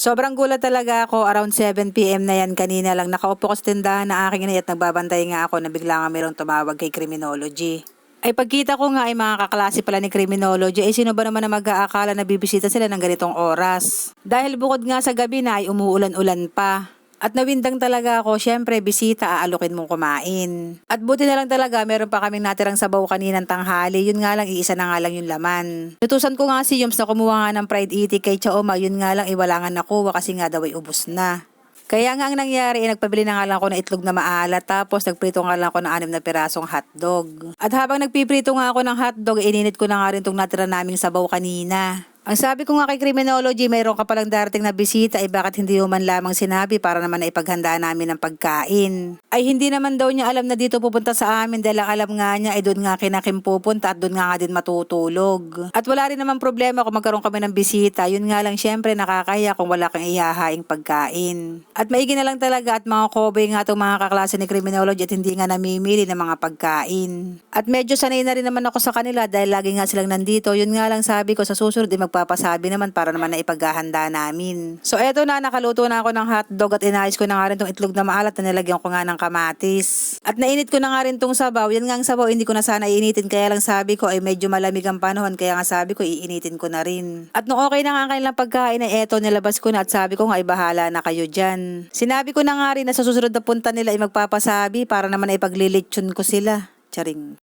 Sobrang gulat talaga ako around 7pm na yan kanina lang. Nakaupo ko sa tindahan na aking inay at nagbabantay nga ako na bigla nga mayroong tumawag kay criminology. Ay pagkita ko nga ay mga kaklase pala ni criminology, ay sino ba naman na mag-aakala na bibisita sila ng ganitong oras? Dahil bukod nga sa gabi na ay umuulan-ulan pa. At nawindang talaga ako, syempre bisita, aalukin mong kumain. At buti na lang talaga, meron pa kaming natirang sabaw kaninang tanghali, yun nga lang, iisa na nga lang yung laman. Nutusan ko nga si Yums na kumuha nga ng fried itik kay Chaoma, yun nga lang, iwala nga nakuha kasi nga daw ay ubos na. Kaya nga ang nangyari, eh, nagpabili na nga lang ako ng itlog na maalat, tapos nagprito nga lang ako ng anim na pirasong hotdog. At habang nagpiprito nga ako ng hotdog, ininit ko na nga rin itong natira naming sabaw kanina. Ang sabi ko nga kay criminology, mayroon ka palang darating na bisita, ay bakit hindi man lamang sinabi para naman na ipaghanda namin ng pagkain. Ay hindi naman daw niya alam na dito pupunta sa amin dahil ang alam nga niya ay doon nga kinakim pupunta at doon nga nga din matutulog. At wala rin naman problema kung magkaroon kami ng bisita, yun nga lang syempre nakakaya kung wala kang ihahaing pagkain. At maigi na lang talaga at mga kobe nga itong mga kaklase ni criminology at hindi nga namimili ng mga pagkain. At medyo sanay na rin naman ako sa kanila dahil lagi nga silang nandito, yun nga lang sabi ko sa susunod ay magpapasabi naman para naman na ipaghahanda namin. So eto na, nakaluto na ako ng hotdog at inayos ko na nga rin tong itlog na maalat na nilagyan ko nga ng kamatis. At nainit ko na nga rin tong sabaw. Yan nga ang sabaw, hindi ko na sana iinitin. Kaya lang sabi ko ay medyo malamig ang panahon. Kaya nga sabi ko iinitin ko na rin. At nung okay na nga ang kanilang pagkain ay eto, nilabas ko na at sabi ko nga ay bahala na kayo dyan. Sinabi ko na nga rin na sa susunod na punta nila ay magpapasabi para naman ay paglilitsyon ko sila. Charing.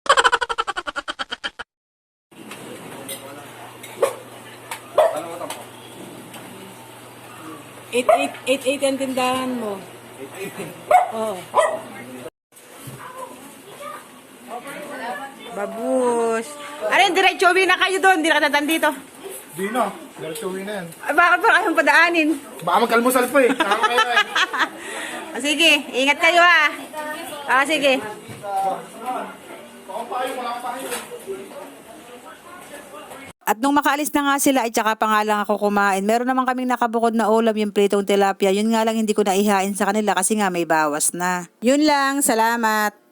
Eight, eight, eight, eight ang tindahan mo. Oo. Babush. Ano yung diretso uwi na kayo doon? Hindi na katatan dito. Di na. Diretso uwi na yan. Ay, Bakit ba kayong padaanin? Baka magkalmusal pa eh. Saka kayo eh. Ah, sige, ingat kayo ah. Ah, sige. At nung makaalis na nga sila, ay tsaka pa nga lang ako kumain. Meron naman kaming nakabukod na ulam, yung pritong tilapia. Yun nga lang hindi ko naihain sa kanila kasi nga may bawas na. Yun lang, salamat.